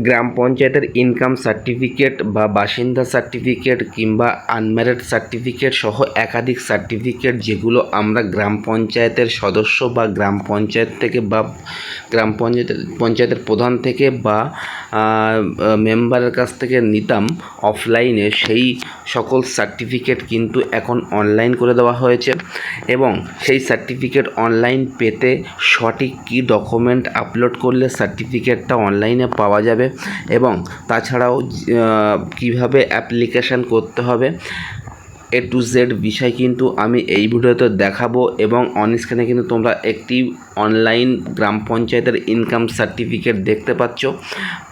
গ্রাম পঞ্চায়েতের income certificate বা বাসিন্দা সার্টিফিকেট কিংবা আনম্যারিড সার্টিফিকেট সহ একাধিক সার্টিফিকেট যেগুলো আমরা গ্রাম পঞ্চায়েতের সদস্য বা গ্রাম পঞ্চায়েত থেকে বা গ্রাম পঞ্চায়েতের পঞ্চায়েতের প্রধান থেকে বা মেম্বারের কাছ থেকে নিতাম অফলাইনে সেই সকল সার্টিফিকেট কিন্তু এখন অনলাইন করে দেওয়া হয়েছে এবং সেই সার্টিফিকেট অনলাইন পেতে সঠিক কী ডকুমেন্ট আপলোড করলে সার্টিফিকেটটা অনলাইনে পাওয়া যাবে এবং তাছাড়াও কীভাবে অ্যাপ্লিকেশান করতে হবে এ টু জেড বিষয় কিন্তু আমি এই ভিডিওতে দেখাবো এবং অন স্ক্রিনে কিন্তু তোমরা একটি অনলাইন গ্রাম পঞ্চায়েতের ইনকাম সার্টিফিকেট দেখতে পাচ্ছ।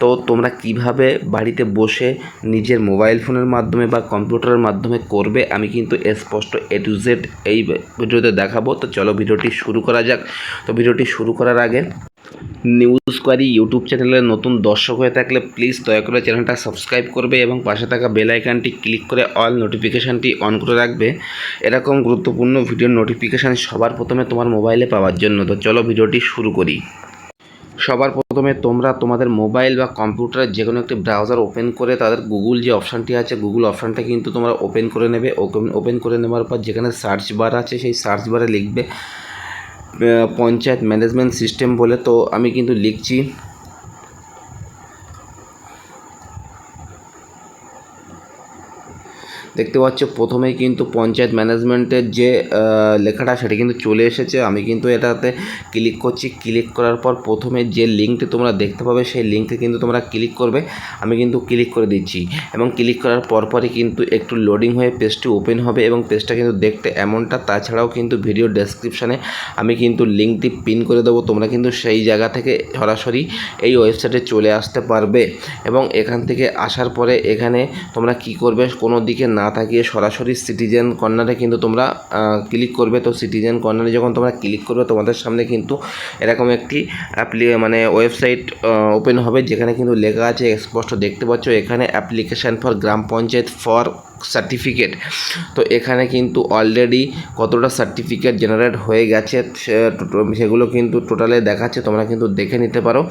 তো তোমরা কীভাবে বাড়িতে বসে নিজের মোবাইল ফোনের মাধ্যমে বা কম্পিউটারের মাধ্যমে করবে, আমি কিন্তু স্পষ্ট এ টু জেড এই ভিডিওতে দেখাবো। তো চলো ভিডিওটি শুরু করা যাক। তো ভিডিওটি শুরু করার আগে নিউজ কোয়ারি ইউটিউব চ্যানেলের নতুন দর্শক হয়ে থাকলে প্লিজ দয়া করে চ্যানেলটা সাবস্ক্রাইব করবে এবং পাশে থাকা বেল আইকনটি ক্লিক করে অল নোটিফিকেশানটি অন করে রাখবে। এরকম গুরুত্বপূর্ণ ভিডিওর নোটিফিকেশান সবার প্রথমে তোমার মোবাইলে পাওয়ার জন্য। তো চলো ভিডিওটি শুরু করি। সবার প্রথমে তোমরা তোমাদের মোবাইল বা কম্পিউটারে যে কোনো একটি ব্রাউজার ওপেন করে তাদের গুগল যে অপশানটি আছে গুগল অপশানটা কিন্তু তোমরা ওপেন করে নেবে। ওপেন ওপেন করে নেওয়ার পর যেখানে সার্চ বার আছে সেই সার্চ বারে লিখবে পঞ্চায়েত ম্যানেজমেন্ট সিস্টেম বলে তো আমি কিন্তু লিখছি। দেখতে পাচ্ছ, প্রথমেই কিন্তু পঞ্চায়েত ম্যানেজমেন্টের যে লেখাটা সেটা কিন্তু চলে এসেছে। আমি কিন্তু এটাতে ক্লিক করছি। ক্লিক করার পর প্রথমে যে লিঙ্কটি তোমরা দেখতে পাবে, সেই লিঙ্কে কিন্তু তোমরা ক্লিক করবে। আমি কিন্তু ক্লিক করে দিচ্ছি। এবং ক্লিক করার পরপরই কিন্তু একটু লোডিং হয়ে পেজটি ওপেন হবে এবং পেজটা কিন্তু দেখতে এমনটা। তাছাড়াও কিন্তু ভিডিও ডেসক্রিপশানে আমি কিন্তু লিঙ্কটি পিন করে দেবো। তোমরা কিন্তু সেই জায়গা থেকে সরাসরি এই ওয়েবসাইটে চলে আসতে পারবে। এবং এখান থেকে আসার পরে এখানে তোমরা কি করবে? কোনো দিকে না থাকিয়ে সরাসরি সিটিজেন কর্নারে কিন্তু তোমরা ক্লিক করবে। তো সিটিজেন কর্নারে যখন তোমরা ক্লিক করবে, তোমাদের সামনে কিন্তু এরকম একটি অ্যাপ্লি মানে ওয়েবসাইট ওপেন হবে, যেখানে কিন্তু লেখা আছে, স্পষ্ট দেখতে পাচ্ছ। এখানে application for gram panchayat for certificate তো এখানে কিন্তু অলরেডি কতটা সার্টিফিকেট জেনারেট হয়ে গেছে সেগুলো কিন্তু টোটালে দেখাচ্ছে, তোমরা কিন্তু দেখে নিতে পারো।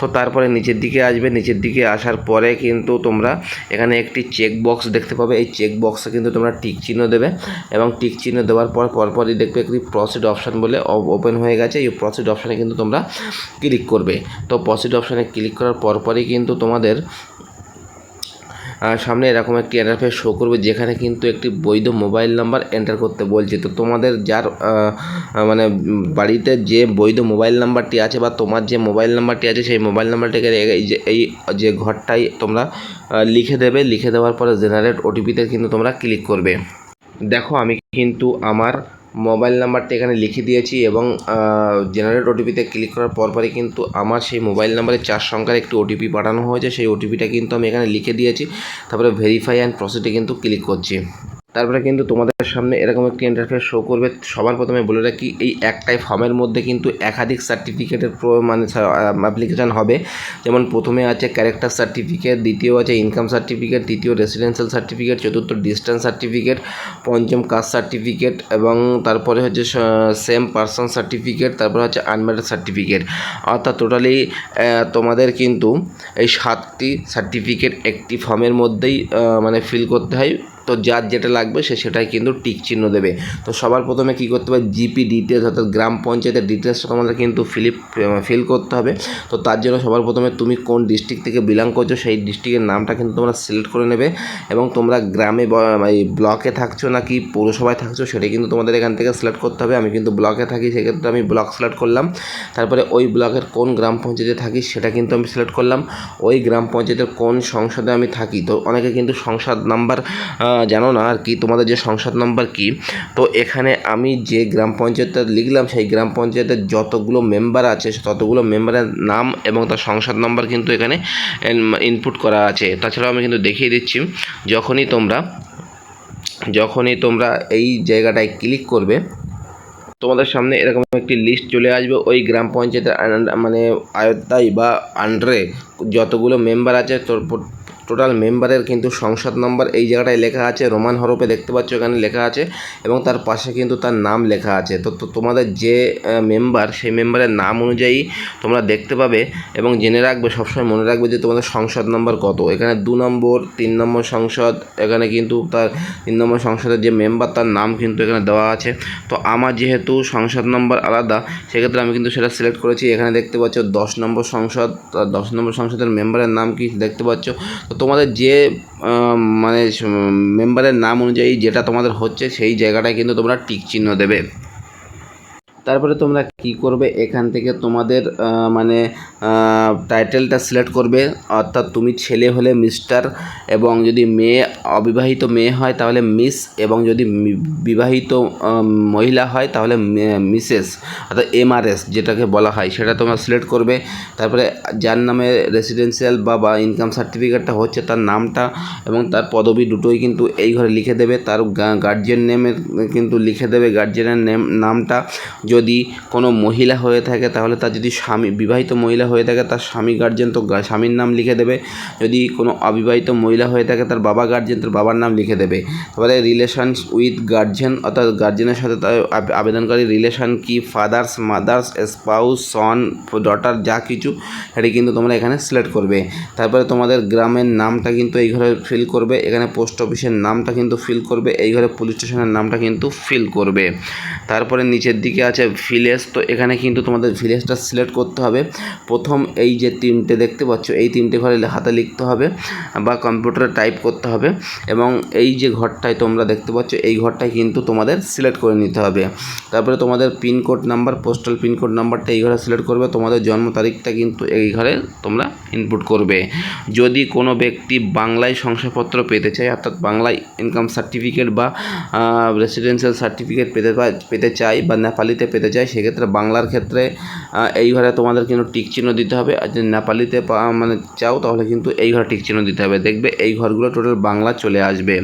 তো তারপরে নিচের দিকে আসবে, নিচের দিকে আসার পরে কিন্তু তোমরা এখানে একটি চেক বক্স দেখতে পাবে। এই চেক বক্সে কিন্তু তোমরা টিক চিহ্ন দেবে এবং টিক চিহ্ন দেওয়ার পর পরপরই দেখবে একটি প্রসিড অপশান বলে ওপেন হয়ে গেছে। এই প্রসিড অপশানে কিন্তু তোমরা ক্লিক করবে। তো প্রসিড অপশানে ক্লিক করার পরপরই কিন্তু তোমাদের সামনে এরকম একটি ইন্টারফেস শো করবে, যেখানে কিন্তু একটি বৈধ মোবাইল নাম্বার এন্টার করতে বলছে। তো তোমাদের যার মানে বাড়িতে যে বৈধ মোবাইল নাম্বারটি আছে বা তোমার যে মোবাইল নাম্বারটি আছে, সেই মোবাইল নাম্বারটিকে এই যে এই যে ঘরটাই তোমরা লিখে দেবে। লিখে দেওয়ার পরে জেনারেট ওটিপিতে কিন্তু তোমরা ক্লিক করবে। দেখো, আমি কিন্তু আমার মোবাইল নাম্বারটা এখানে লিখে দিয়েছি এবং জেনারেট ওটিপিতে ক্লিক করার পরপরই কিন্তু আমার সেই মোবাইল নাম্বারে চার সংখ্যার একটি ওটিপি পাঠানো হয়েছে। সেই ওটিপিটা কিন্তু আমি এখানে লিখে দিয়েছি। তারপরে ভেরিফাই অ্যান্ড প্রসেসে কিন্তু ক্লিক করছি। তারপরে কিন্তু তোমাদের সামনে এরকম একটি ইন্টারফেস শো করবে। সবার প্রথমে বলে রাখি, এই একটাই ফর্মের মধ্যে কিন্তু একাধিক সার্টিফিকেটের মানে অ্যাপ্লিকেশান হবে। যেমন প্রথমে আছে ক্যারেক্টার সার্টিফিকেট দ্বিতীয় আছে ইনকাম সার্টিফিকেট তৃতীয় রেসিডেন্সিয়াল সার্টিফিকেট চতুর্থ ডিস্টেন্স সার্টিফিকেট পঞ্চম কাস্ট সার্টিফিকেট এবং তারপরে হচ্ছে সেম পার্সন সার্টিফিকেট তারপরে হচ্ছে আনম্যারিড সার্টিফিকেট অর্থাৎ টোটালি তোমাদের কিন্তু এই সাতটি সার্টিফিকেট একটি ফর্মের মধ্যেই মানে ফিল করতে হয়। তো যার যেটা লাগবে সে সেটাই কিন্তু টিক চিহ্ন দেবে। তো সবার প্রথমে কী করতে হবে? জিপি ডিটেলস অর্থাৎ গ্রাম পঞ্চায়েতের ডিটেলসটা তোমাদের কিন্তু ফিলিপ ফিল করতে হবে। তো তার জন্য সবার প্রথমে তুমি কোন ডিস্ট্রিক্ট থেকে বিলং করছ সেই ডিস্ট্রিক্টের নামটা কিন্তু তোমরা সিলেক্ট করে নেবে এবং তোমরা গ্রামে এই ব্লকে থাকছো নাকি পৌরসভায় থাকছো সেটাই কিন্তু তোমাদের এখান থেকে সিলেক্ট করতে হবে। আমি কিন্তু ব্লকে থাকি সেক্ষেত্রে আমি ব্লক সিলেক্ট করলাম। তারপরে ওই ব্লকের কোন গ্রাম পঞ্চায়েতে থাকি সেটা কিন্তু আমি সিলেক্ট করলাম। ওই গ্রাম পঞ্চায়েতের কোন সংসদে আমি থাকি? তো অনেকে কিন্তু সংসদ নাম্বার জানো না আর কি, তোমাদের যে সংসদ নাম্বার কি, তো এখানে আমি যে গ্রাম পঞ্চায়েতটা লিখলাম, সেই গ্রাম পঞ্চায়েতের যতগুলো মেম্বার আছে ততগুলো মেম্বারের নাম এবং তার সংসদ নাম্বার কিন্তু এখানে ইনপুট করা আছে। তাছাড়াও আমি কিন্তু দেখিয়ে দিচ্ছি, যখনই তোমরা যখনই তোমরা এই জায়গাটায় ক্লিক করবে, তোমাদের সামনে এরকম একটি লিস্ট চলে আসবে। ওই গ্রাম পঞ্চায়েতের মানে আয়ত্তায় বা আন্ডারে যতগুলো মেম্বার আছে, তোর টোটাল মেম্বারের কিন্তু সংসদ নম্বর এই জায়গাটায় লেখা আছে, রোমান হরফে দেখতে পাচ্ছ এখানে লেখা আছে এবং তার পাশে কিন্তু তার নাম লেখা আছে। তো তোমাদের যে মেম্বার, সেই মেম্বারের নাম অনুযায়ী তোমরা দেখতে পাবে এবং জেনে রাখবে, সবসময় মনে রাখবে যে তোমাদের সংসদ নম্বর কত। এখানে দু নম্বর, তিন নম্বর সংসদ, এখানে কিন্তু তার তিন নম্বর সংসদের যে মেম্বার, তার নাম কিন্তু এখানে দেওয়া আছে। তো আমার যেহেতু সংসদ নম্বর আলাদা, সেক্ষেত্রে আমি কিন্তু সেটা সিলেক্ট করেছি। এখানে দেখতে পাচ্ছ দশ নম্বর সংসদ দশ নম্বর সংসদের মেম্বারের নাম কি দেখতে পাচ্ছ? তো তোমাদের যে মানে মেম্বারের নাম অনুযায়ী যেটা তোমাদের হচ্ছে, সেই জায়গাটায় কিন্তু তোমরা টিক চিহ্ন দেবে। তারপরে তোমরা কি করবে? এখান থেকে তোমাদের মানে টাইটেলটা সিলেক্ট করবে। অর্থাৎ তুমি ছেলে হলে মিস্টার এবং যদি মেয়ে, অবিবাহিত মেয়ে হয় তাহলে মিস এবং যদি বিবাহিত মহিলা হয় তাহলে মিসেস অর্থাৎ এমআরএস যেটাকে বলা হয়, সেটা তোমরা সিলেক্ট করবে। তারপরে যার নামে রেসিডেন্সিয়াল বা বা ইনকাম সার্টিফিকেটটা হচ্ছে তার নামটা এবং তার পদবি দুটোই কিন্তু এই ঘরে লিখে দেবে। তার গার্জিয়ান নেমের কিন্তু লিখে দেবে গার্জিয়ানের নেম নামটা। যদি কোনো মহিলা হয়ে থাকে, তাহলে তার যদি স্বামী, বিবাহিত মহিলা হয়ে থাকে, তার স্বামী গার্জেন তো স্বামীর নাম লিখে দেবে। যদি কোনো অবিবাহিত মহিলা হয়ে থাকে, তার বাবা গার্জেন তার বাবার নাম লিখে দেবে। তারপরে রিলেশন উইথ গার্জেন অর্থাৎ গার্জেনের সাথে তার আবে- আবেদনকারী রিলেশন কি? Father's mother's spouse son daughter যা কিছু, সেটি কিন্তু তোমরা এখানে সিলেক্ট করবে। তারপরে তোমাদের গ্রামের নামটা কিন্তু এই ঘরে ফিল করবে। এখানে পোস্ট অফিসের নামটা কিন্তু ফিল করবে। এই ঘরে পুলিশ স্টেশনের নামটা কিন্তু ফিল করবে। তারপরে নিচের দিকে আছে ভিলেজ। তো এখানে কিন্তু তোমাদের ভিলেজটা সিলেক্ট করতে হবে। প্রথম এই যে তিনটে দেখতে পাচ্ছ, এই তিনটে ঘরে হাতে লিখতে হবে বা কম্পিউটারে টাইপ করতে হবে এবং এই যে ঘরটায় তোমরা দেখতে পাচ্ছ, এই ঘরটায় কিন্তু তোমাদের সিলেক্ট করে নিতে হবে। তারপরে তোমাদের পিনকোড নাম্বার পোস্টাল পিনকোড নাম্বারটা এই ঘরে সিলেক্ট করবে। তোমাদের জন্ম তারিখটা কিন্তু এই ঘরে তোমরা ইনপুট করবে। যদি কোনো ব্যক্তি বাংলায় শংসাপত্র পেতে চায়, অর্থাৎ বাংলায় ইনকাম সার্টিফিকেট বা রেসিডেন্সিয়াল সার্টিফিকেট পেতে পেতে চায় বা নেপালিতে পেতে চায়, সেক্ষেত্রে বাংলার ক্ষেত্রে এই ঘরে তোমাদের কিন্তু টিক চিহ্ন দিতে হবে। আর যদি নেপালিতে মানে চাও, তাহলে কিন্তু এই ঘরে টিক চিহ্ন দিতে হবে। দেখবে এই ঘরগুলো টোটাল বাংলা চলে আসবে।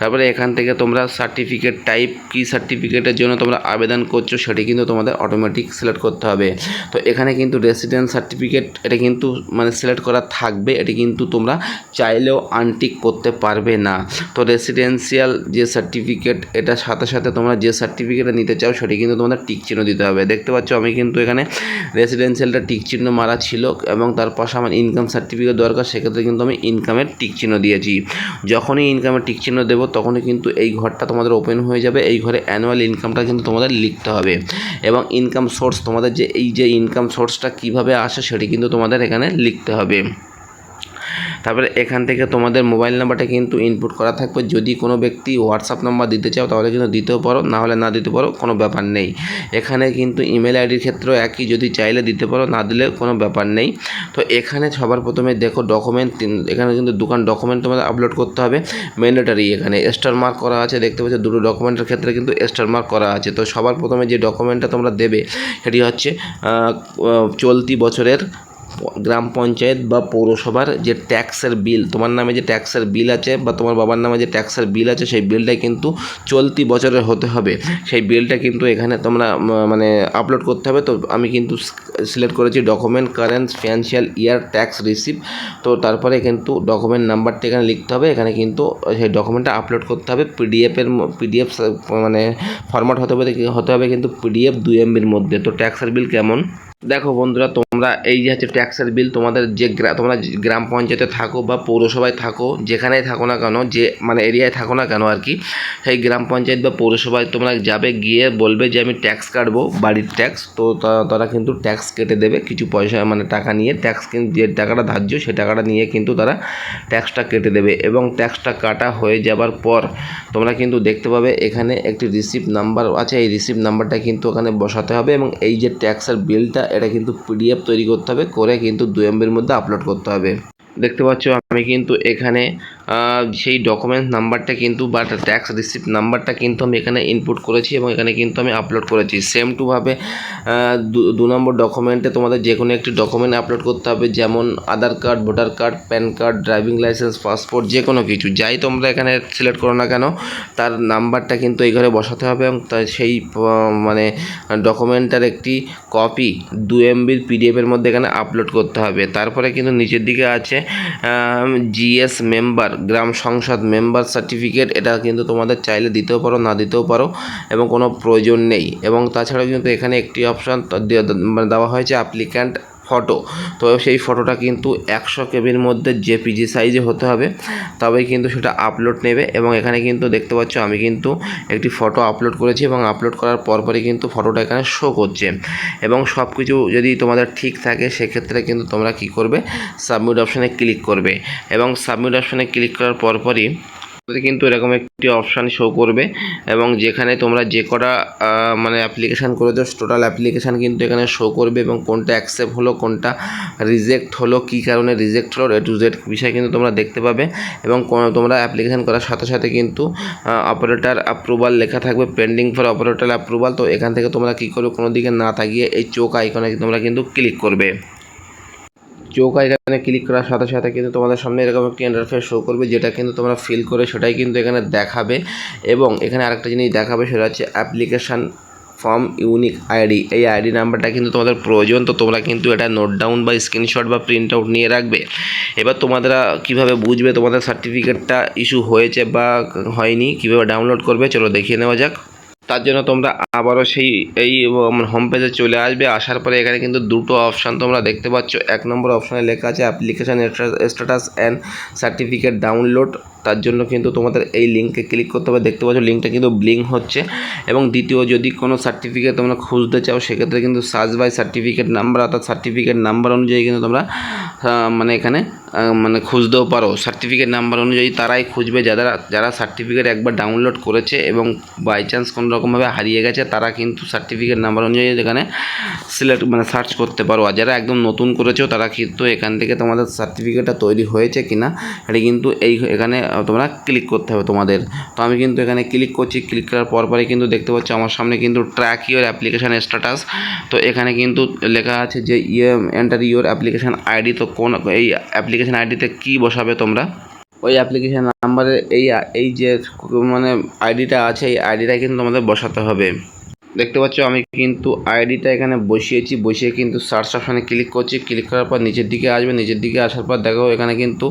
তারপরে এখান থেকে তোমরা সার্টিফিকেট টাইপ কি সার্টিফিকেটের জন্য তোমরা আবেদন করছ, সেটি কিন্তু তোমাদের অটোমেটিক সিলেক্ট করতে হবে। তো এখানে কিন্তু রেসিডেন্স সার্টিফিকেট এটা কিন্তু মানে সিলেক্ট করা থাকবে, এটি কিন্তু তোমরা চাইলেও আনটিক করতে পারবে না। তো রেসিডেন্সিয়াল যে সার্টিফিকেট এটার সাথে সাথে তোমরা যে সার্টিফিকেটটা নিতে চাও, সেটি কিন্তু তোমাদের টিক চিহ্ন দিতে হবে। দেখতে পাচ্ছ, আমি কিন্তু এখানে রেসিডেন্সিয়ালটা টিক চিহ্ন মারা ছিল এবং তার পাশে আমার ইনকাম সার্টিফিকেট দরকার, সেক্ষেত্রে কিন্তু আমি ইনকামের টিক চিহ্ন দিয়েছি। যখনই ইনকামের টিক চিহ্ন দেবো, তখনই কিন্তু এই ঘরটা তোমাদের ওপেন হয়ে যাবে, এই ঘরে অ্যানুয়াল ইনকামটা কিন্তু তোমাদের লিখতে হবে। এবং ইনকাম সোর্স তোমাদের যে, এই যে ইনকাম সোর্সটা কীভাবে আসে, সেটি কিন্তু তোমাদের এখানে লিখতে হবে। তারপরে এখান থেকে তোমাদের মোবাইল নাম্বারটা কিন্তু ইনপুট করা থাকবে। যদি কোনো ব্যক্তি হোয়াটসঅ্যাপ নাম্বার দিতে চাও, তাহলে কিন্তু দিতেও পারো। না হলে না দিতে পারো, কোনো ব্যাপার নেই। এখানে কিন্তু ইমেল আইডির ক্ষেত্রেও একই, যদি চাইলে দিতে পারো, না দিলে কোনো ব্যাপার নেই। তো এখানে সবার প্রথমে দেখো ডকুমেন্ট এখানে কিন্তু দোকান ডকুমেন্ট তোমাদের আপলোড করতে হবে। ম্যান্ডেটারি এখানে স্টার মার্ক করা আছে, দেখতে পাচ্ছ দুটো ডকুমেন্টের ক্ষেত্রে কিন্তু স্টার মার্ক করা আছে। তো সবার প্রথমে যে ডকুমেন্টটা তোমরা দেবে, সেটি হচ্ছে চলতি বছরের গ্রাম পঞ্চায়েত বা পৌরসভার যে ট্যাক্সের বিল, তোমার নামে যে ট্যাক্সের বিল আছে বা তোমার বাবার নামে যে ট্যাক্সের বিল আছে, সেই বিলটা কিন্তু চলতি বছরের হতে হবে। সেই বিলটা কিন্তু এখানে তোমরা মানে আপলোড করতে হবে। তো আমি কিন্তু সিলেক্ট করেছি document current financial year tax receive তো তারপরে কিন্তু ডকুমেন্ট নাম্বারটা এখানে লিখতে হবে। এখানে কিন্তু সেই ডকুমেন্টটা আপলোড করতে হবে। পিডিএফের পিডিএফ মানে ফরম্যাট হতে হবে হতে হবে কিন্তু পিডিএফ দুই এমবির মধ্যে। তো ট্যাক্সের বিল কেমন? দেখো বন্ধুরা তোমরা এই যে হচ্ছে ট্যাক্সের বিল তোমাদের যে তোমরা গ্রাম পঞ্চায়েতে থাকো বা পৌরসভায় থাকো, যেখানেই থাকো না কেন, যে মানে এরিয়ায় থাকো না কেন আর কি, সেই গ্রাম পঞ্চায়েত বা পৌরসভায় তোমরা যাবে, গিয়ে বলবে যে আমি ট্যাক্স কাটবো, বাড়ির ট্যাক্স তো তারা কিন্তু ট্যাক্স কেটে দেবে, কিছু পয়সা মানে টাকা নিয়ে ট্যাক্স কিন্তু যে টাকাটা ধার্য সে টাকাটা নিয়ে কিন্তু তারা ট্যাক্সটা কেটে দেবে এবং ট্যাক্সটা কাটা হয়ে যাবার পর তোমরা কিন্তু দেখতে পাবে এখানে একটি রিসিপ্ট নাম্বার আছে, এই রিসিপ্ট নাম্বারটা কিন্তু ওখানে বসাতে হবে এবং এই যে ট্যাক্সের বিলটা এটা কিন্তু পিডিএফ তৈরি করতে হবে করে কিন্তু দু এমবির মধ্যে আপলোড করতে হবে। দেখতে পাচ্ছ আমি কিন্তু এখানে সেই ডকুমেন্ট নাম্বারটা কিন্তু বা ট্যাক্স রিসিপ্ট নাম্বারটা কিন্তু আমি এখানে ইনপুট করেছি এবং এখানে কিন্তু আমি আপলোড করেছি। সেম টুভাবে দু নম্বর ডকুমেন্টে তোমাদের যে কোনো একটি ডকুমেন্ট আপলোড করতে হবে, যেমন Aadhaar card voter card PAN card driving licence passport যে কোনো কিছু। যাই তোমরা এখানে সিলেক্ট করো না কেন, তার নাম্বারটা কিন্তু এই ঘরে বসাতে হবে এবং সেই মানে ডকুমেন্টটার একটি কপি দু এমবির পিডিএফের মধ্যে এখানে আপলোড করতে হবে। তারপরে কিন্তু নিচের দিকে আছে জিএস মেম্বার গ্রাম সংসদ মেম্বার সার্টিফিকেট এটা কিন্তু তোমাদের চাইলে দিতেও পারো, না দিতেও পারো, এবং কোনো প্রয়োজন নেই। এবং তাছাড়াও কিন্তু এখানে একটি অপশান মানে দেওয়া হয়েছে অ্যাপ্লিক্যান্ট ফটো। তো সেই ফটোটা কিন্তু একশো কেবির মধ্যে জেপিজি সাইজে হতে হবে। তবেই কিন্তু সেটা আপলোড নেবে এবং এখানে কিন্তু দেখতে পাচ্ছ আমি কিন্তু একটি ফটো আপলোড করেছি এবং আপলোড করার পরপরই কিন্তু ফটোটা এখানে শো করছে। এবং সব কিছু যদি তোমাদের ঠিক থাকে, সেক্ষেত্রে কিন্তু তোমরা কি করবে? সাবমিট অপশানে ক্লিক করবে। এবং সাবমিট অপশানে ক্লিক করার পরপরই কিন্তু এরকম একটি অপশান শো করবে এবং যেখানে তোমরা যে কটা মানে অ্যাপ্লিকেশান করেছ টোটাল অ্যাপ্লিকেশান কিন্তু এখানে শো করবে এবং কোনটা অ্যাকসেপ্ট হলো, কোনটা রিজেক্ট হলো, কী কারণে রিজেক্ট হলো এ টু জেড বিষয় কিন্তু তোমরা দেখতে পাবে এবং তোমরা অ্যাপ্লিকেশান করার সাথে সাথে কিন্তু অপারেটার অ্যাপ্রুভাল লেখা থাকবে পেন্ডিং ফর অপারেটার অ্যাপ্রুভাল তো এখান থেকে তোমরা কী করবে, কোনো দিকে না তাকিয়ে এই চোখ আইকনে তোমরা কিন্তু ক্লিক করবে। চোখ আইকনে ক্লিক করার সাথে সাথে কিন্তু তোমাদের সামনে এরকম একটি ইন্টারফেস শো করবে, যেটা কিন্তু তোমরা ফিল করে সেটাই কিন্তু এখানে দেখাবে। এবং এখানে আরেকটা জিনিস দেখাবে, সেটা হচ্ছে অ্যাপ্লিকেশান ফর্ম ইউনিক আইডি এই আইডি নাম্বারটা কিন্তু তোমাদের প্রয়োজন, তো তোমরা কিন্তু এটা নোট ডাউন বা স্ক্রিনশট বা প্রিন্ট আউট নিয়ে রাখবে। এবার তোমাদেরা কীভাবে বুঝবে তোমাদের সার্টিফিকেটটা ইস্যু হয়েছে বা হয়নি, কীভাবে ডাউনলোড করবে, চলো দেখিয়ে নেওয়া যাক। তার জন্য তোমরা আবারও সেই, এই হোম পেজে চলে আসবে। আসার পরে এখানে কিন্তু দুটো অপশান তোমরা দেখতে পাচ্ছ। এক নম্বর অপশানে লেখা আছে application status and certificate download তার জন্য কিন্তু তোমাদের এই লিঙ্কে ক্লিক করতে হবে। দেখতে পাচ্ছ লিঙ্কটা কিন্তু ব্লিঙ্ক হচ্ছে। এবং দ্বিতীয়, যদি কোনো সার্টিফিকেট তোমরা খুঁজতে চাও, সেক্ষেত্রে কিন্তু সার্চ বাই সার্টিফিকেট নাম্বার অর্থাৎ সার্টিফিকেট নাম্বার অনুযায়ী কিন্তু তোমরা মানে এখানে মানে খুঁজতেও পারো। সার্টিফিকেট নাম্বার অনুযায়ী তারাই খুঁজবে। যারা যারা সার্টিফিকেট একবার ডাউনলোড করেছে এবং বাই চান্স কোনো রকমভাবে হারিয়ে গেছে, তারা কিন্তু সার্টিফিকেট নাম্বার অনুযায়ী এখানে সিলেক্ট মানে সার্চ করতে পারো। আর যারা একদম নতুন করেছ, তারা কিন্তু এখান থেকে তোমাদের সার্টিফিকেটটা তৈরি হয়েছে কিনা এটা কিন্তু এই, এখানে তোমরা ক্লিক করতে হবে তোমাদের। তো আমি কিন্তু এখানে ক্লিক করছি ক্লিক করার পরপরই কিন্তু দেখতে পাচ্ছ আমার সামনে কিন্তু ট্র্যাক ইওর অ্যাপ্লিকেশান স্ট্যাটাস তো এখানে কিন্তু লেখা আছে যে ইয়ে এন্টার ইওর অ্যাপ্লিকেশান আইডি তো কোন এই অ্যাপ্লিকেশান আইডিতে কী বসাবে তোমরা? ওই অ্যাপ্লিকেশান নাম্বারে এই এই যে মানে আইডিটা আছে, এই আইডিটা কিন্তু তোমাদের বসাতে হবে। দেখতে পাচ্ছ, আমি কিন্তু আইডিটা এখানে বসিয়েছি, বসিয়ে কিন্তু সার্চ অপশানে ক্লিক করছি। ক্লিক করার পর নিচের দিকে আসবে, নিচের দিকে আসার পর দেখো এখানে কিন্তু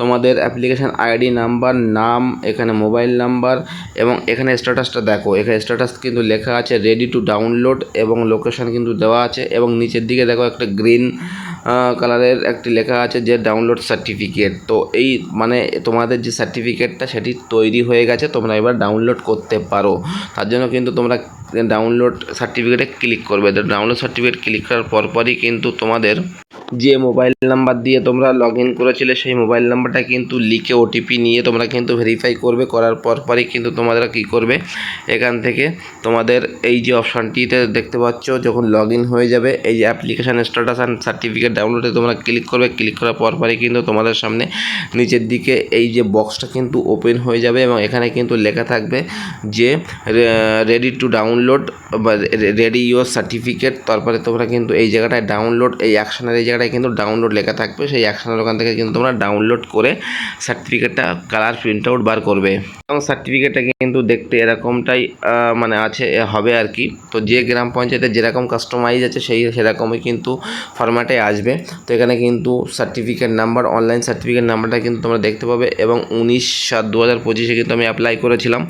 তোমাদের অ্যাপ্লিকেশান আইডি নাম্বার নাম, এখানে মোবাইল নাম্বার এবং এখানে স্ট্যাটাসটা দেখো। এখানে স্ট্যাটাস কিন্তু লেখা আছে রেডি টু ডাউনলোড এবং লোকেশান কিন্তু দেওয়া আছে এবং নিচের দিকে দেখো একটা গ্রিন কালারের একটি লেখা আছে যে ডাউনলোড সার্টিফিকেট তো এই মানে তোমাদের যে সার্টিফিকেটটা সেটি তৈরি হয়ে গেছে, তোমরা এবার ডাউনলোড করতে পারো। তার জন্য কিন্তু তোমরা ডাউনলোড সার্টিফিকেটে ক্লিক করবে। ডাউনলোড সার্টিফিকেট ক্লিক করার পরপরই কিন্তু তোমাদের যে মোবাইল নাম্বার দিয়ে তোমরা লগ ইন করেছিলে, সেই মোবাইল নাম্বারটা কিন্তু লিখে ওটিপি নিয়ে তোমরা কিন্তু ভেরিফাই করবে, করার পরপরই কিন্তু তোমরা কী করবে? এখান থেকে তোমাদের এই যে অপশানটিতে দেখতে পাচ্ছ, যখন লগ ইন হয়ে যাবে, এই যে অ্যাপ্লিকেশান স্ট্যাটাস অ্যান্ড সার্টিফিকেট ডাউনলোডে তোমরা ক্লিক করবে ক্লিক করার পর পরপরই কিন্তু তোমাদের সামনে নিচের দিকে এই যে বক্সটা কিন্তু ওপেন হয়ে যাবে এবং এখানে কিন্তু লেখা থাকবে যে রেডি টু ডাউনলোড বা রেডি ইউর সার্টিফিকেট তারপরে তোমরা কিন্তু এই জায়গাটায় ডাউনলোড এই অ্যাকশনের এই জায়গাটায় কিন্তু ডাউনলোড লেখা থাকবে। সেই অ্যাকশনের ওখান থেকে কিন্তু তোমরা ডাউনলোড করে সার্টিফিকেটটা কালার প্রিন্ট আউট বার করবে। এবং সার্টিফিকেটটা কিন্তু দেখতে এরকমটাই মানে আছে হবে আর কি। তো যে গ্রাম পঞ্চায়েতে যেরকম কাস্টমাইজ আছে, সেই সেরকমই কিন্তু ফরম্যাটে আসবে। তো এখানে কিন্তু সার্টিফিকেট নাম্বার অনলাইন সার্টিফিকেট নাম্বারটা কিন্তু তোমরা দেখতে পাবে। এবং উনিশ সাত দু হাজার পঁচিশে কিন্তু আমি অ্যাপ্লাই করেছিলাম।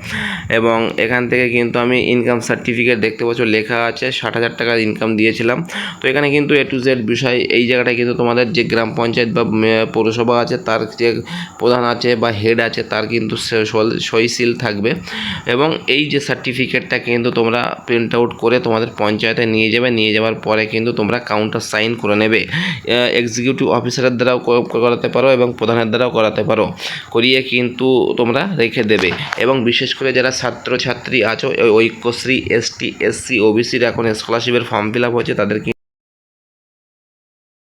এবং এখান থেকে কিন্তু আমি ইনকাম সার্টিফিকেট দেখতে পাচ্ছ, লেখা আছে, ষাট হাজার টাকার ইনকাম দিয়েছিলাম। তো এখানে কিন্তু এ টু জেড বিষয়, এই জায়গাটায় কিন্তু তোমাদের যে গ্রাম পঞ্চায়েত বা পৌরসভা আছে, তার যে প্রধান আছে বা হেড আছে, তার কিন্তু সে- সল- সই সিল থাকবে। এবং এই যে সার্টিফিকেটটা কিন্তু তোমরা প্রিন্ট আউট করে তোমাদের পঞ্চায়েতে নিয়ে যাবে, নিয়ে যাওয়ার পরে কিন্তু তোমরা কাউন্টার সাইন করে নেবে। এক্সিকিউটিভ অফিসারের দ্বারাও করাতে পারো এবং প্রধানের দ্বারাও করাতে পারো। করিয়ে কিন্তু তোমরা রেখে দেবে। এবং বিশেষ করে যারা ছাত্রছাত্রী আছো ঐক্যশ্রী এসটি এসসি ওবিসির এখন স্কলারশিপের ফর্ম ফিল আপ হচ্ছে তাদের